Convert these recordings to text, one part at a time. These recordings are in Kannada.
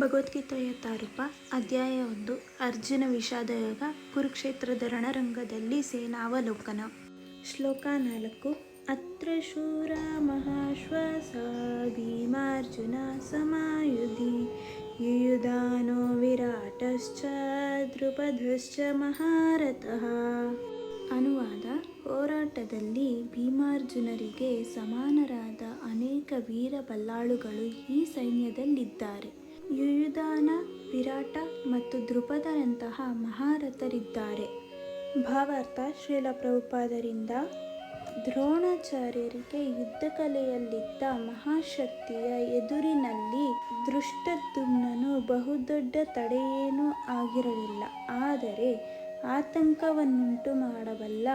ಭಗವದ್ಗೀತೆಯ ತಾರೂಪ ಅಧ್ಯಾಯ ಒಂದು, ಅರ್ಜುನ ವಿಷಾದಯೋಗ, ಕುರುಕ್ಷೇತ್ರದ ರಣರಂಗದಲ್ಲಿ ಸೇನಾವಲೋಕನ. ಶ್ಲೋಕ ನಾಲ್ಕು, ಅತ್ರ ಶೂರ ಮಹಾಶ್ವಾಸ ಭೀಮಾರ್ಜುನ ಸಮಾಯುಧಿ. ಯುಯುಧಾನೋ ವಿರಾಟಶ್ಚ ದ್ರುಪದಶ್ಚ ಮಹಾರಥಃ. ಅನುವಾದ, ಹೋರಾಟದಲ್ಲಿ ಭೀಮಾರ್ಜುನರಿಗೆ ಸಮಾನರಾದ ಅನೇಕ ವೀರ ಬಲ್ಲಾಳುಗಳು ಈ ಸೈನ್ಯದಲ್ಲಿದ್ದಾರೆ. ಯುಯುಧಾನ, ವಿರಾಟ ಮತ್ತು ದೃಪದರಂತಹ ಮಹಾರಥರಿದ್ದಾರೆ. ಭಾವಾರ್ಥ ಶ್ರೀಲ ಪ್ರಭುಪಾದರಿಂದ ದ್ರೋಣಾಚಾರ್ಯರಿಗೆ ಯುದ್ಧ ಕಲೆಯಲ್ಲಿದ್ದ ಮಹಾಶಕ್ತಿಯ ಎದುರಿನಲ್ಲಿ ದೃಷ್ಟದ್ಯುಮ್ನನು ಬಹುದೊಡ್ಡ ತಡೆಯೇನೂ ಆಗಿರಲಿಲ್ಲ. ಆದರೆ ಆತಂಕವನ್ನುಂಟು ಮಾಡಬಲ್ಲ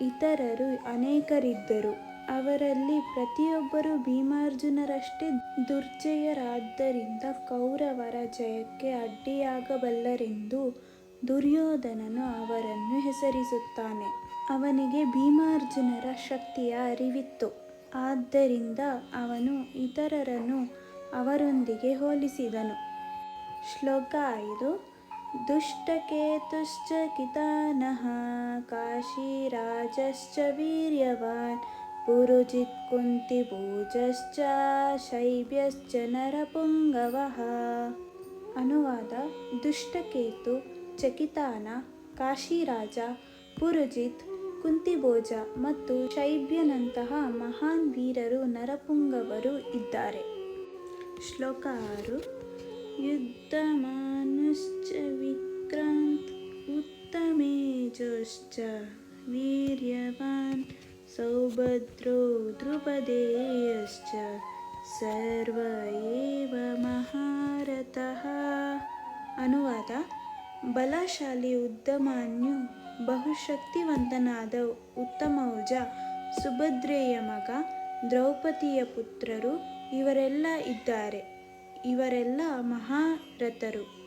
ಇತರರು ಅನೇಕರಿದ್ದರು. ಅವರಲ್ಲಿ ಪ್ರತಿಯೊಬ್ಬರೂ ಭೀಮಾರ್ಜುನರಷ್ಟೇ ದುರ್ಜಯರಾದ್ದರಿಂದ ಕೌರವರ ಜಯಕ್ಕೆ ಅಡ್ಡಿಯಾಗಬಲ್ಲರೆಂದು ದುರ್ಯೋಧನನು ಅವರನ್ನು ಹೆಸರಿಸುತ್ತಾನೆ. ಅವನಿಗೆ ಭೀಮಾರ್ಜುನರ ಶಕ್ತಿಯ ಅರಿವಿತ್ತು. ಆದ್ದರಿಂದ ಅವನು ಇತರರನ್ನು ಅವರೊಂದಿಗೆ ಹೋಲಿಸಿದನು. ಶ್ಲೋಕ ಐದು, ದುಷ್ಟಕೇತುಶ್ಚ ಕಿತಾನಃ ಕಾಶಿರಾಜಶ್ಚ ವೀರ್ಯವಾನ್ ಪುರುಜಿತ್ ಕುಂತಿಭೋಜಶ್ಚ ಶೈಬ್ಯಶ್ಚ ನರಪುಂಗವಃ ಅನುವಾದ ದುಷ್ಟಕೇತು ಚಕಿತಾನ ಕಾಶಿರಾಜ ಪುರುಜಿತ್ ಕುಂತಿಭೋಜ ಮತ್ತು ಶೈಬ್ಯನಂತಹ ಮಹಾನ್ ವೀರರು ನರಪುಂಗವರು ಇದ್ದಾರೆ. ಶ್ಲೋಕ ಆರು. ಯುದ್ಧಮಾನುಶ್ಚ ವಿಕ್ರಾಂತ್ ಉತ್ತಮೇಜಶ್ಚ ವೀರ್ಯವಾನ್ ಸೌಭದ್ರೋ ದ್ರುಪದೇಯಶ್ಚ ಸರ್ವ ಮಹಾರಥ ಮಹಾರಥಃ ಅನುವಾದ ಬಲಶಾಲಿ ಉದ್ದಮಾನ್ಯು ಬಹುಶಕ್ತಿವಂತನಾದ ಉತ್ತಮೌಜ ಸುಭದ್ರೆಯ ಮಗ ದ್ರೌಪದಿಯ ಪುತ್ರರು, ಇವರೆಲ್ಲ ಇದ್ದಾರೆ, ಇವರೆಲ್ಲ ಮಹಾರಥರು